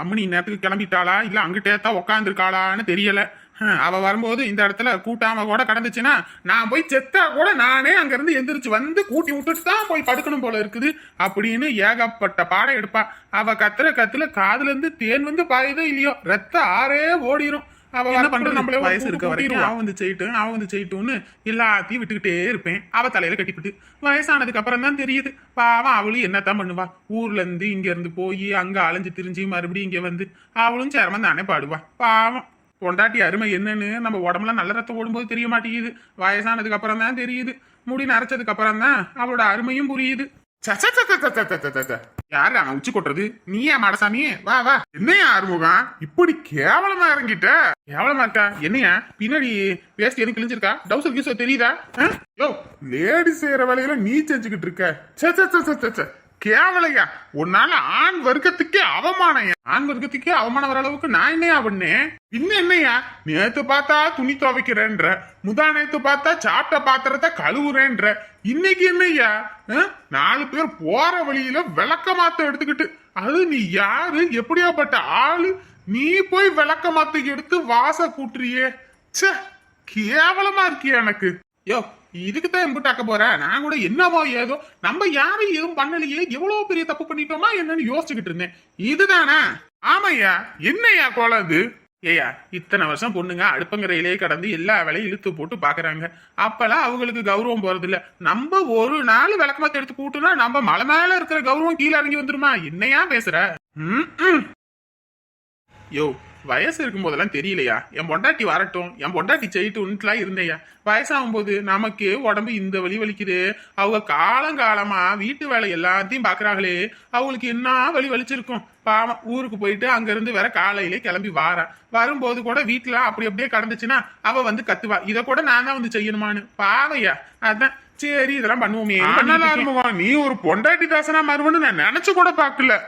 அம்மனி நேரத்துக்கு கிளம்பிட்டாளா? இல்ல அங்கிட்டே தான் உக்காந்துருக்காளான்னு தெரியல. அவ வரும்போது இந்த இடத்துல கூட்டாம கூட கடந்துச்சுன்னா நான் போய் செத்தா கூட நானே அங்க இருந்து எந்திரிச்சு வந்து கூட்டி விட்டுட்டு தான் போய் படுக்கணும் போல இருக்குது அப்படின்னு ஏகப்பட்ட பாடம் எடுப்பா. அவ கத்துற கத்துல காதுல இருந்து தேன் வந்து பாயுதோ இல்லையோ ரத்த ஆறே ஓடிரும். அவ என்ன நம்மளே வயசு இருக்க வரைக்கும் அவன் வந்து செய்யட்டும் அவன் வந்து செய்யட்டும்னு எல்லாத்தையும் விட்டுக்கிட்டே இருப்பேன். அவ தலையில கட்டிப்பிட்டு. வயசானதுக்கு அப்புறம் தான் தெரியுது. பாவம் அவளும் என்னத்தான் பண்ணுவா? ஊர்ல இருந்து இங்க இருந்து போய் அங்க அலைஞ்சு திரிஞ்சு மறுபடியும் இங்க வந்து அவளும் சிரமம் தானே பாடுவா. பாவம். பொண்டாட்டி அருமை என்னன்னு நம்ம உடம்புல நல்ல ரத்தம் ஓடும்போது தெரிய மாட்டேங்குது. வயசானதுக்கு அப்புறம் தான் தெரியுது. முடி நரைச்சதுக்கு அப்புறம் தான் அவளோட அருமையும் புரியுது. யாரு அவன் உச்சி கொட்டுறது நீயா மாடசாமி வா வா என்னையா ஆறுமுகம் இப்படி கேவலமா இறங்கிட்ட கேவலமா இருக்கா என்னையா பின்னாடி வேஸ்ட் எதுவும் கிழிஞ்சிருக்கா டவுசர் கீசோ தெரியுதா யோ லேடி செய்யற வேலையில நீ செஞ்சுக்கிட்டு இருக்க சே சே சே கேவலையா? உன்னால ஆண் வர்க்கத்துக்கே அவமானயா ஆண் வர்க்கத்துக்கே அவமானம் வர அளவுக்கு நான் என்னையா பண்ணேன்? இன்னும் என்னையா? நேத்து பார்த்தா துணி துவைக்கிறேன்ற முதா நேத்து பார்த்தா சாப்பிட்ட பாத்திரத்தை கழுவுறேன்ற. இன்னைக்கு என்னய்யா நாலு பேர் போற வழியில விளக்க மாத்த எடுத்துக்கிட்டு அது நீ யாரு? எப்படியாப்பட்ட ஆளு? நீ போய் விளக்க மாத்த எடுத்து வாச கூட்டுறியே. சே கேவலமா இருக்கியா எனக்கு? யோ இதுக்கு தான் அக்க போற. நான் கூட என்னவோ ஏதோ நம்ம யாரும் எதுவும் பண்ணலையே எவ்வளவு பெரிய தப்பு பண்ணிட்டோமா என்னன்னு யோசிச்சுக்கிட்டு இருந்தேன். இதுதானா? ஆமையா என்னையா கோலம் இது? ஏயா இத்தனை வருஷம் பொண்ணுங்க அடுப்பங்கரையிலே கடந்து எல்லா வேலையும் இழுத்து போட்டு பாக்குறாங்க. அப்பெல்லாம் அவங்களுக்கு கௌரவம் போறது இல்ல நம்ம ஒரு நாள் விளக்கமாத்த எடுத்து கூட்டுனா நம்ம மலை மேல இருக்கிற கௌரவம் கீழே இறங்கி வந்துருமா? என்னையா பேசுற? ம், ம். யோ வயசு இருக்கும் போதெல்லாம் தெரியலையா? என் பொண்டாட்டி வரட்டும் என் பொண்டாட்டி செய்யட்டும்ட்டுலாம் இருந்தேயா? வயசாகும் போது நமக்கு உடம்பு இந்த வலி வலிக்குது. அவங்க காலங்காலமா வீட்டு வேலை எல்லாத்தையும் பாக்குறாங்களே. அவங்களுக்கு என்ன வலி வலிச்சிருக்கும்? பாவம் ஊருக்கு போயிட்டு அங்க இருந்து வேற காலையிலே கிளம்பி வாரா. வரும்போது கூட வீட்டுல அப்படி அப்படியே கடந்துச்சுன்னா அவ வந்து கத்துவா. இத கூட நான் தான் வந்து செய்யணுமான்னு. பாவையா? அதான். சரி இதெல்லாம் பண்ணுவோமே. நீ ஒரு பொண்டாட்டி தாசனா மறுவன்னு நான் நினைச்சு கூட பாக்கல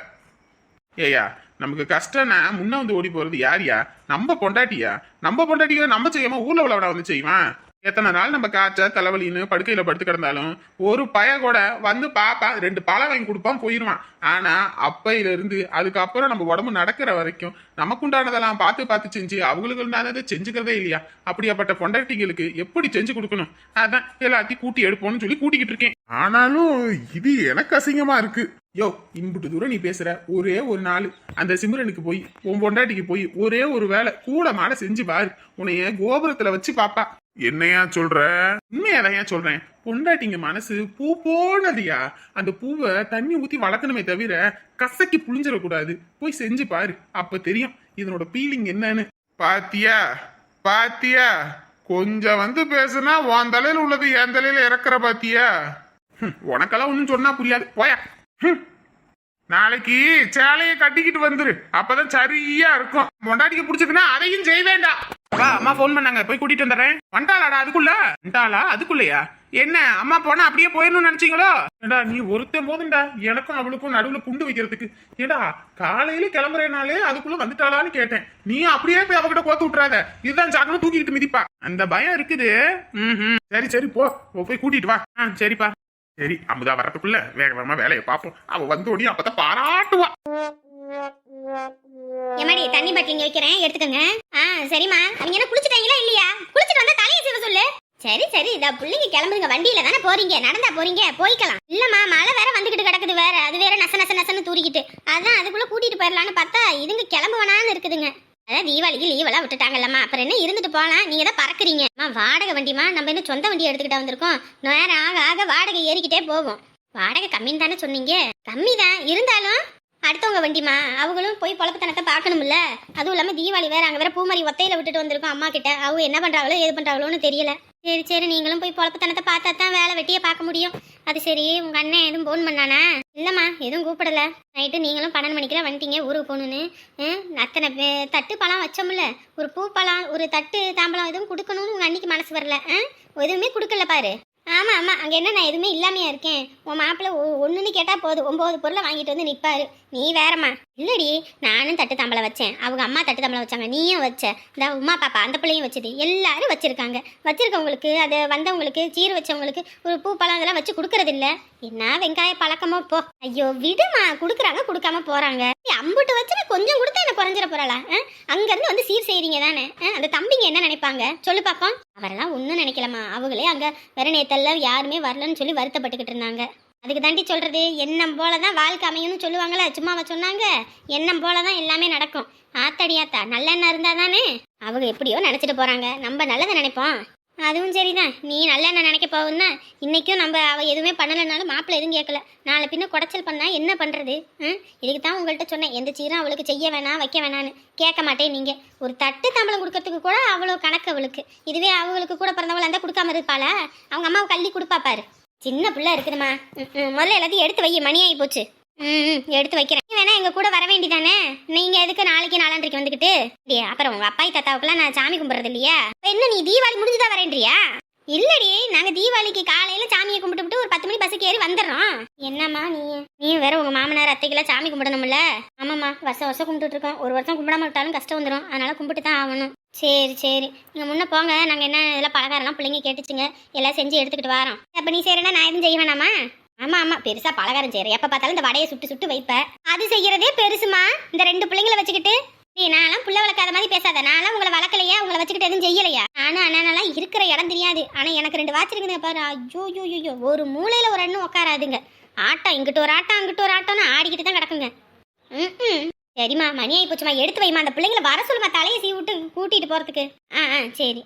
ஏயா நமக்கு கஷ்டம்னா முன்ன வந்து ஓடி போறது யாரியா? நம்ம பொண்டாட்டியா? நம்ம பொண்டாட்டியா நம்ம செய்யாம ஊர்ல உள்ளவனா வந்து செய்வான். எத்தனை நாள் நம்ம காய்ச்ச தலைவலின்னு படுக்கையில படுத்து கிடந்தாலும் ஒரு பய கூட வந்து பார்ப்பான் ரெண்டு பழம் வாங்கி கொடுப்பான் போயிருவான். ஆனா அப்பையில இருந்து அதுக்கப்புறம் நம்ம உடம்பு நடக்கிற வரைக்கும் நமக்கு உண்டானதெல்லாம் பார்த்து பார்த்து செஞ்சு அவங்களுக்கு உண்டானதை செஞ்சுக்கிறதே இல்லையா? அப்படியாப்பட்ட பொண்டாட்டிங்களுக்கு எப்படி செஞ்சு கொடுக்கணும்? அதான் எல்லாத்தையும் கூட்டி எடுப்போம்னு சொல்லி கூட்டிக்கிட்டு இருக்கேன். ஆனாலும் இது எனக்கு அசிங்கமா இருக்கு. யோ இன்புட்டு தூரம் நீ பேசுற. ஒரே ஒரு நாள். அந்த சிம்ரனுக்கு போய் உன் பொண்டாட்டிக்கு போய் ஒரே ஒரு வேலை கூட மாட செஞ்சு பாரு. உன்னைய கோபுரத்துல வச்சு பாப்பா. என்னையா சொல்ற? உண்மையாதான் ஏன் சொல்றேன்? பொண்டாட்டிங்க மனசு பூ போனதியா? அந்த பூவை தண்ணி ஊத்தி வளர்க்கணுமே தவிர கசக்கி புளிஞ்சிடக்கூடாது போய் செஞ்சு பாரு. அப்ப தெரியும் இதனோட ஃபீலிங் என்னன்னு. பாத்தியா? பாத்தியா? கொஞ்சம் வந்து பேசுனா உன் தலையில உள்ளது என் தலையில இறக்குற பாத்தியா? உனக்கெல்லாம் ஒன்றும் சொன்னா புரியாது. போயா. நாளைக்கு சேலையை கட்டிக்கிட்டு வந்துரு. அப்பதான் சரியா இருக்கும். மொண்டாடிக்கு பிடிச்சதுன்னா அதையும் செய்ய வேண்டாம். வா அம்மா ஃபோன் பண்ணாங்க. போய் கூட்டிட்டு வந்துடுறேன். வண்டாளாடா அதுக்குள்ள? வண்டாளா அதுக்குள்ளயா? என்ன அம்மா போனா அப்படியே போயிடணும்னு நினைச்சீங்களோ? ஏடா நீ ஒருத்தன் போதும்டா எனக்கும் அவளுக்கும் நடுவுல குண்டு வைக்கிறதுக்கு. ஏடா காலையில கிளம்புறேனாலே அதுக்குள்ள வந்துட்டாளான்னு கேட்டேன். நீ அப்படியே போய் அவகிட்ட கோத்து விட்டுறாத. இதுதான் சாக்கணும் தூக்கிக்கிட்டு மிதிப்பா. அந்த பயம் இருக்குது. ம் சரி சரி போ. போ, போய் கூட்டிட்டு வா. ஆ சரிப்பா. சரி அமுதா வரதுக்குள்ள வேக வேகமா வேலையை பார்ப்போம். அவ வந்து உடனே அப்பதான் பாராட்டுவா. எம்மாடி தண்ணி பாட்டில் இங்க வைக்கிறேன் எடுத்துக்கங்க. ஆ சரிம்மா. அவங்க என்ன குளிச்சுட்டாங்களா இல்லையா? குளிச்சுட்டு வந்தா தலையை சீவ சொல்லு. சரி சரி இதா பிள்ளைங்க கிளம்புங்க வண்டியில தானே போறீங்க? நடந்தா போறீங்க? போய்க்கலாம். இல்லம்மா மழை வேற வந்துகிட்டு கிடக்குது வேற. அது வேற நச நச நசன்னு தூரிக்கிட்டு அதான் அதுக்குள்ள கூட்டிட்டு போயிடலான்னு பார்த்தா இதுங்க கிளம்புவனான்னு இருக்குதுங்க. அதான் தீபாவளிக்கு லீவ் எல்லாம் விட்டுட்டாங்கல்லம்மா. அப்புறம் என்ன இருந்துட்டு போகலாம் நீங்க தான் பறக்குறீங்க. அம்மா வாடகை வண்டிமா நம்ம என்ன சொந்த வண்டி எடுத்துக்கிட்டு வந்திருக்கோம். நேரம் ஆக ஆக வாடகை ஏறிக்கிட்டே போகும். வாடகை கம்மின்னு தானே சொன்னீங்க? கம்மி தான் இருந்தாலும் அடுத்தவங்க வண்டிமா அவங்களும் போய் பொழப்புத்தனத்தை பார்க்கணும்ல. அதுவும் இல்லாமல் தீபாவளி வேற அங்கே வேற பூமாரி ஒத்தையில விட்டுட்டு வந்திருக்கோம் அம்மா கிட்ட அவங்க என்ன பண்ணுறாங்களோ ஏது பண்ணுறாங்களோன்னு தெரியல. சரி சரி நீங்களும் போய் பொழப்புத்தனத்தை பார்த்தா தான் வேலை வெட்டியே பார்க்க முடியும். அது சரி உங்கள் அண்ணன் எதுவும் ஃபோன் பண்ணானா? இல்லைம்மா எதுவும் கூப்பிடல. நைட்டு நீங்களும் பன்னெண்டு மணிக்கெல்லாம் வந்துட்டீங்க ஊருக்கு போகணுன்னு அத்தனை பே- தட்டு பழம் வச்சோம்ல. ஒரு பூ பழம் ஒரு தட்டு தாம்பழம் எதுவும் கொடுக்கணும்னு உங்கள் அன்னைக்கு மனசு வரல. ஆ? எதுவுமே கொடுக்கல பாரு. ஆமாம் ஆமாம் அங்கே என்ன நான் எதுவுமே இல்லாமையா இருக்கேன். உன் மாப்பிள்ள ஒன்றுன்னு கேட்டால் போதும். ஒம்பது பொருளை வாங்கிட்டு வந்து நிற்பாரு நீ வேறம்மா. இல்லடி நானும் தட்டு தம்பளை வச்சேன். அவங்க அம்மா தட்டு தம்பளை வச்சாங்க. நீயும் வச்ச. இந்த உமா பாப்பா அந்த பிள்ளையும் வச்சது. எல்லாரும் வச்சுருக்காங்க. வச்சுருக்கவங்களுக்கு அது வந்தவங்களுக்கு சீர் வச்சவங்களுக்கு ஒரு பூ பழம் அதெல்லாம் வச்சு கொடுக்கறதில்ல. என்ன வெங்காய பழக்கமோ போ. ஐயோ விடுமா. கொடுக்குறாங்க கொடுக்காம போகிறாங்க அம்புட்டு வச்சு கொஞ்சம் கொடுத்தா என்ன குறைஞ்சிட போகிறாளா அங்கேருந்து வந்து சீர் செய்கிறீங்க தானே அந்த தம்பிங்க என்ன நினைப்பாங்க? சொல்லு பாப்போம். அவரெல்லாம் ஒன்றும் நினைக்கலமா அவங்களே அங்கே வேற நேத்தெல்லாம் யாருமே வரலன்னு சொல்லி வருத்தப்பட்டுக்கிட்டு இருந்தாங்க. அதுக்கு தாண்டி சொல்கிறது எண்ணம் போல தான் வாழ்க்கை அமையும்னு சொல்லுவாங்களே சும்மாவா சொன்னாங்க. எண்ணம் போல தான் எல்லாமே நடக்கும். ஆத்தடி ஆத்தா நல்லெண்ணம் இருந்தால் தானே அவங்க எப்படியோ நினச்சிட்டு போகிறாங்க நம்ம நல்லதை நினைப்போம். அதுவும் சரிதான். நீ நல்லெண்ணெய் நினைக்க போகுன்னா இன்றைக்கும் நம்ம அவள் எதுவுமே பண்ணலைனாலும் மாப்பிள்ளை எதுவும் கேட்கல. நாளை பின்ன குடைச்சல் பண்ணால் என்ன பண்ணுறது ம்? இதுக்கு தான் உங்கள்கிட்ட சொன்னேன். எந்த சீரும் அவளுக்கு செய்ய வேணாம் வைக்க வேணான்னு கேட்க மாட்டேன் நீங்கள் ஒரு தட்டு தாம்பளம் கொடுக்கறதுக்கு கூட அவ்வளோ கணக்கு அவளுக்கு. இதுவே அவங்களுக்கு கூட பிறந்தவளா இருந்தால் கொடுக்காம இருப்பாளா? அவங்க அம்மாவை கள்ளி கொடுப்பா பாரு. சின்ன பிள்ளை இருக்குதுமா. ம், ம். முதல்ல எல்லாத்தையும் எடுத்து வை. மணி ஆகி போச்சு. ம். எடுத்து வைக்கிறேன். வேணா எங்க கூட வர வேண்டிதானே நீங்க எதுக்கு நாளைக்கு நாளான்றைக்கு வந்துக்கிட்டு அப்புறம் உங்க அப்பாய் தாத்தாவுக்குலாம் நான் சாமி கும்பிடுறது இல்லையா? என்ன நீ தீபாவளி முடிஞ்சுதா வரேன்றியா? இல்லடி நாங்க தீபாவளிக்கு காலையில சாமியை கும்பிட்டு ஒரு பத்து மணி பஸ்ஸுக்கு ஏறி வந்துடுறோம். என்னம்மா நீ? நீ வேற உங்க மாமனார் அத்தைக்கெல்லாம் சாமி கும்பிடணும்ல? ஆமாம்மா வருஷம் வருஷம் கும்பிட்டுட்டு இருக்கோம். ஒரு வருஷம் கும்பிடாம விட்டாலும் கஷ்டம் வந்துடும் அதனால கும்பிட்டு தான் ஆகணும். சரி சரி. நீங்க முன்ன போங்க. நாங்க என்ன இதெல்லாம் பலகாரம்லாம் பிள்ளைங்க கேட்டுச்சுங்க. எல்லாம் செஞ்சு எடுத்துக்கிட்டு வரோம். அப்ப நீ சரினா நான் எதுவும் செய்ய வேணாமா? ஆமா ஆமா. பெருசா பலகாரம் செய்யற எப்ப பார்த்தாலும் இந்த வடையை சுட்டு சுட்டு வைப்ப. அது செய்யறதே பெருசுமா? இந்த ரெண்டு பிள்ளைங்களை வச்சுக்கிட்டு? நீ நான்லாம் புள்ள வளர்க்காத மாதிரி பேசாத. நான்லாம் உங்களை வளர்க்கலையா? உங்களை வச்சுக்கிட்டு எதுவும் செய்யலையா? நானும் அண்ணனெல்லாம் இருக்கிற இடம் தெரியாது. ஆனா எனக்கு ரெண்டு வாச்சிருக்குங்க பாரு. ஐயோ ஐயோ ஐயோ ஒரு மூலையில ஒரு அண்ணன் உட்காராதுங்க ஆட்டம். இங்கிட்டு ஒரு ஆட்டம் அங்கிட்டு ஒரு ஆட்டம்னு ஆடிக்கிட்டு தான் கிடக்குங்க. ம் சரிம்மா. மணி ஆகி போச்சுமா எடுத்து வைமா அந்த பிள்ளைங்களை வர சொல்லுமா தலையை சீ விட்டு கூட்டிட்டு போறதுக்கு. ஆ ஆ. சரி.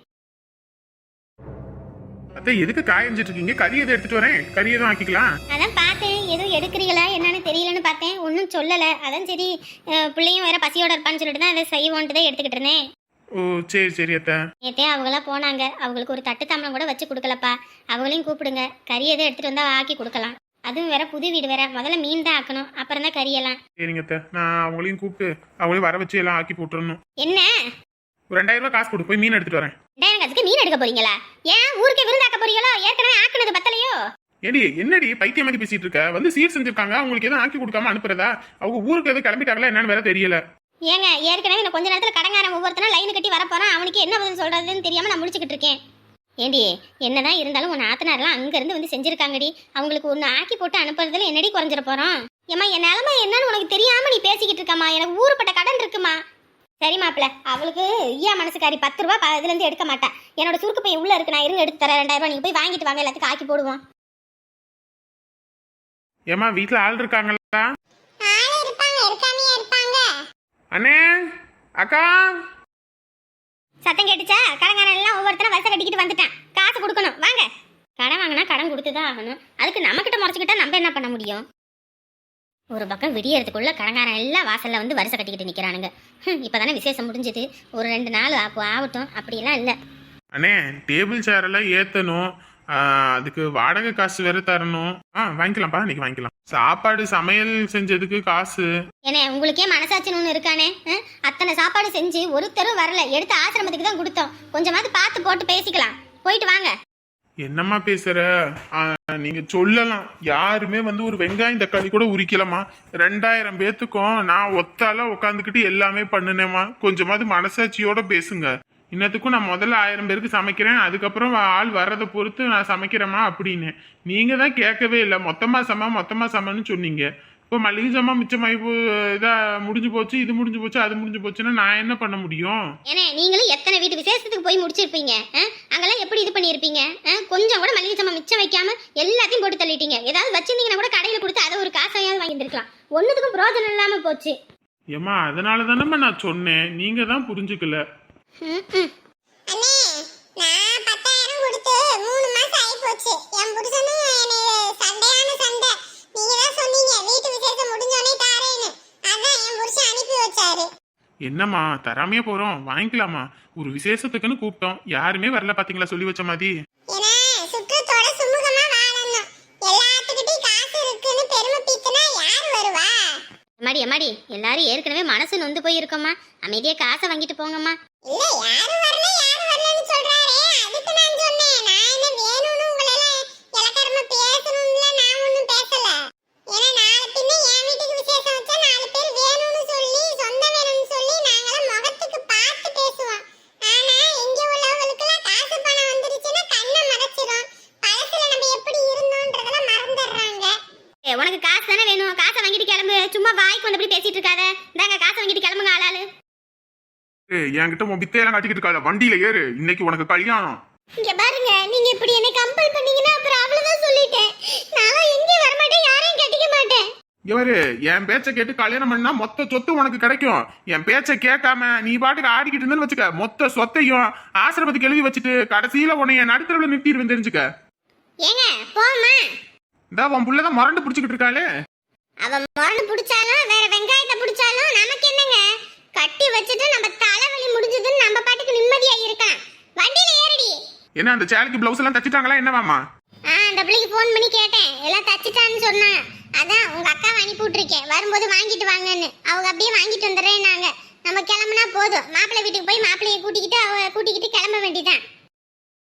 அத்தை எதுக்கு காயஞ்சிட்டு இருக்கீங்க? கறி எதை எடுத்துட்டு வரேன். கறி எதுவும் ஆக்கிக்கலாம். அதான் பார்த்தேன். எதுவும் எடுக்கிறீங்களா? என்னன்னு தெரியலன்னு பார்த்தேன். ஒன்றும் சொல்லலை. அதான் சரி அஹ், பிள்ளையும் வேற பசியோட இருப்பான்னு சொல்லிட்டு தான் அதை செய்வோன்ட்டு தான் எடுத்துக்கிட்டு இருந்தேன். ஓ சரி சரி அத்தை. நேற்றே அவங்களாம் போனாங்க. அவங்களுக்கு ஒரு தட்டு தாம்பளம் கூட வச்சு கொடுக்கலப்பா. அவங்களையும் கூப்பிடுங்க. கறி எதுவும் எடுத்துட்டு வந்தா ஆக்கி கொடுக்கலாம். அதுவும் வேற புது வீடு வேற. முதல்ல மீன் தான் ஆக்கணும். அப்புறம் தான் கறியெல்லாம். சரிங்க அத்தை. நான் அவங்களையும் கூப்பிட்டு அவங்களையும் வர வச்சு எல்லாம் ஆக்கி போட்டுறணும். என்ன? ஒரு ரெண்டாயிரம் ரூபாய் காசு கொடு. போய் மீன் எடுத்துட்டு வரேன். டேங்கத்துக்கு மீன் எடுக்க போறீங்களா? ஏன்? ஊருக்கே விருந்தாக்க போறீங்களோ ஏற்கனவே ஆக்குனது பத்தலையோ? ஏடி என்னடி பைத்தியம் மாதிரி பேசிட்டு இருக்க வந்து சீர் செஞ்சிருக்காங்க. அவங்களுக்கு எதுவும் ஆக்கி கொடுக்காம அனுப்புறதா? அவங்க ஊருக்கு எதுவும் கிளம்பிட்டாங்களா என்னன்னு வேற தெரியல. ஏங்க ஏற்கனவே இன்னும் கொஞ்ச நேரத்தில் கடங்காரன் ஒவ்வொருத்தனா லைன் கட்டி வரப்போறான் அவனுக்கு என்ன பதில் சொல்றதுன்னு தெரியாம நான் முடிச்சுக்கிட்டு இருக்கேன். ஏண்டி என்னதான் இருந்தாலும் உன் ஆத்தனார்லாம் அங்கேருந்து வந்து செஞ்சிருக்காங்கடி. அவங்களுக்கு ஒன்று ஆக்கி போட்டு அனுப்புறதுல என்னடி குறைஞ்சிட போறோம்? ஏம்மா என் நிலமை என்னன்னு உனக்கு தெரியாம நீ பேசிக்கிட்டு இருக்கம்மா. எனக்கு ஊருப்பட்ட கடன் இருக்குமா சரி மாப்பிள்ள அவளுக்கு ஐயா மனசுக்காரி பத்து ரூபா ப- இதுல இருந்து எடுக்க மாட்டேன் என்னோட சுருக்கு பையன் உள்ள இருக்கு நான் இருங்க எடுத்து தரேன் ரெண்டாயிரம் ரூபாய் நீங்க போய் வாங்கிட்டு வாங்க எல்லாத்துக்கும் ஆக்கி போடுவோம். ஏமா வீட்டுல ஆள் இருக்காங்களா? ஆளு இருப்பாங்க இருக்காமையா இருப்பாங்க. அண்ணே அக்கா. சத்தம் கேட்டுச்சா? கடங்காரன் எல்லாம் ஒவ்வொருத்தரும் வரிசை கட்டிக்கிட்டு வந்துட்டான். காசு கொடுக்கணும் வாங்க. கடன் வாங்கினா கடன் கொடுத்து தான் ஆகணும். அதுக்கு நம்மக்கிட்ட முறைச்சிக்கிட்டா நம்ம என்ன பண்ண முடியும்? ஒரு பக்கம் விடியறதுக்குள்ள கடங்காரன் எல்லாம் வாசல்ல வந்து வரிசை கட்டிக்கிட்டு நிக்கிறானுங்க. ஹம், இப்பதானே விசேஷம் முடிஞ்சது. ஒரு ரெண்டு நாள் அப்போ ஆகட்டும் அப்படியெல்லாம் இல்லை. அண்ணே டேபிள் சேர் எல்லாம் ஏத்தணும். ஆ, அதுக்கு வாடகை காசு வேற தரணும். ஆ வாங்கிக்கலாம்ப்பா இன்னைக்கு வாங்கிக்கலாம். சாப்பாடு சமையல் செஞ்சதுக்கு காசு. ஏனே உங்களுக்கே மனசாட்சின்னு ஒன்று இருக்கானே? அத்தனை சாப்பாடு செஞ்சு ஒருத்தரும் வரல. எடுத்து ஆசிரமத்துக்கு தான் கொடுத்தோம். கொஞ்சமாவது பார்த்து போட்டு பேசிக்கலாம். போயிட்டு வாங்க. என்னம்மா பேசுற? நீங்க சொல்லலாம். யாருமே வந்து ஒரு வெங்காயம் தக்காளி கூட உரிக்கலமா ரெண்டாயிரம் பேத்துக்கும் நான் ஒத்தால உட்காந்துக்கிட்டு எல்லாமே பண்ணுனேம்மா. கொஞ்சமாவது மனசாட்சியோட பேசுங்க. இன்னத்துக்கும் நான் முதல்ல ஆயிரம் பேருக்கு சமைக்கிறேன். அதுக்கப்புறம் ஆள் வர்றதை பொறுத்து நான் சமைக்கிறேம்மா அப்படின்னு. நீங்க தான் கேட்கவே இல்லை. மொத்தமா சம மொத்தமா சமன்னு சொன்னீங்க. இப்போ மளிகை சாமான் மிச்சமாகி போ இதா முடிஞ்சு போச்சு இது முடிஞ்சு போச்சு அது முடிஞ்சு போச்சுன்னா நான் என்ன பண்ண முடியும்? ஏன்னா நீங்களும் எத்தனை வீட்டு விசேஷத்துக்கு போய் முடிச்சிருப்பீங்க? அங்கெல்லாம் எப்படி இது பண்ணியிருப்பீங்க? கொஞ்சம் கூட மளிகை சாமான் மிச்சம் வைக்காம எல்லாத்தையும் போட்டு தள்ளிட்டீங்க. ஏதாவது வச்சிருந்தீங்கன்னா கூட கடையில் கொடுத்து அதை ஒரு காசையாவது வாங்கியிருக்கலாம் ஒன்றுத்துக்கும் பிரோஜனம் இல்லாமல் போச்சு. ஏம்மா அதனால தானேம்மா நான் சொன்னேன். நீங்க தான் புரிஞ்சுக்கல. ம்ம். அண்ணே நான் பத்தாயிரம் கொடுத்து மூணு மாசம் ஆகி போச்சு. என் புருஷனும் என்னை சண்டையான சண்டை. நீங்க தான் சொன்னீங்க வீட்டு விசேஷம் முடிஞ்சோடனே தாரேன்னு. அதான் என் புருஷன் அனுப்பி வச்சாரு. என்னம்மா தராமையே போறோம். வாங்கிக்கலாமா? ஒரு விசேஷத்துக்குன்னு கூப்பிட்டோம். யாருமே வரல பாத்தீங்களா? சொல்லி வச்ச மாதிரி. எம்மாடி அம்மாடி எல்லாரும் ஏற்கனவே மனசு நொந்து போயிருக்கோம்மா. அமைதியாக காசை வாங்கிட்டு போங்கம்மா இல்ல யாரும் வரல யாரும் வரலன்னு சொல்றாரே அதுக்கு நான் சொன்னேன் நான் என்ன வேணும்னு உங்களை எல்லாம் இலக்காரமா பேசணும்ல நான் ஒன்றும் பேசல ஏன்னா நாளை பின்ன என் வீட்டுக்கு விசேஷம் வச்சா நாலு பேர் வேணும்னு வாய்க்கு வந்தபடி பேசிட்டு இருக்காத. இந்தாங்க காசை வாங்கிட்டு கிளம்புங்க ஆளாளு. ஏய், என்கிட்ட உன் வித்தையெல்லாம் காட்டிக்கிட்டு இருக்காத. வண்டியில ஏறு. இன்னைக்கு உனக்கு கல்யாணம். இங்க பாருங்க நீங்க இப்படி என்ன கம்பல் பண்ணீங்கன்னா அப்புறம் அவ்வளவுதான் சொல்லிட்டேன். நான் எங்கேயும் வர மாட்டேன் யாரையும் கட்டிக்க மாட்டேன். இவரு என் பேச்சை கேட்டு கல்யாணம் பண்ணா மொத்த சொத்து உனக்கு கிடைக்கும். என் பேச்சை கேட்காம நீ பாட்டுக்கு ஆடிக்கிட்டு இருந்தேன்னு வச்சுக்க மொத்த சொத்தையும் ஆசிரமத்துக்கு எழுதி வச்சுட்டு கடைசியில உன்னை என் நடுத்தரவுல நிறுத்திடுவேன் தெரிஞ்சுக்க. ஏங்க போமா இந்த உன் புள்ளதான் மறந்து பிடிச்சிக்கிட்டு இருக்காளே. அவ முரண்டு பிடிச்சாலும் வேற வெங்காயத்தை பிடிச்சாலும் நமக்கு என்னங்க? கட்டி வச்சுட்டு நம்ம தலைவலி முடிஞ்சதுன்னு நம்ம பாட்டுக்கு நிம்மதியா இருக்கலாம். வண்டியில ஏறடி. என்ன அந்த சேலைக்கு பிளவுஸ் எல்லாம் தச்சுட்டாங்களா? என்னவாமா ஆ அந்த பிள்ளைக்கு ஃபோன் பண்ணி கேட்டேன். எல்லாம் தச்சுட்டான்னு சொன்னா. அதான் உங்க அக்கா அனுப்பி விட்டுருக்கேன் வரும்போது வாங்கிட்டு வாங்கன்னு. அவங்க அப்படியே வாங்கிட்டு வந்துடுறேன்னாங்க. நம்ம கிளம்புனா போதும். மாப்பிள்ளை வீட்டுக்கு போய் மாப்பிள்ளைய கூட்டிக்கிட்டு அவ கூட்டிக்கிட்டு கிளம்ப வேண்டியதான்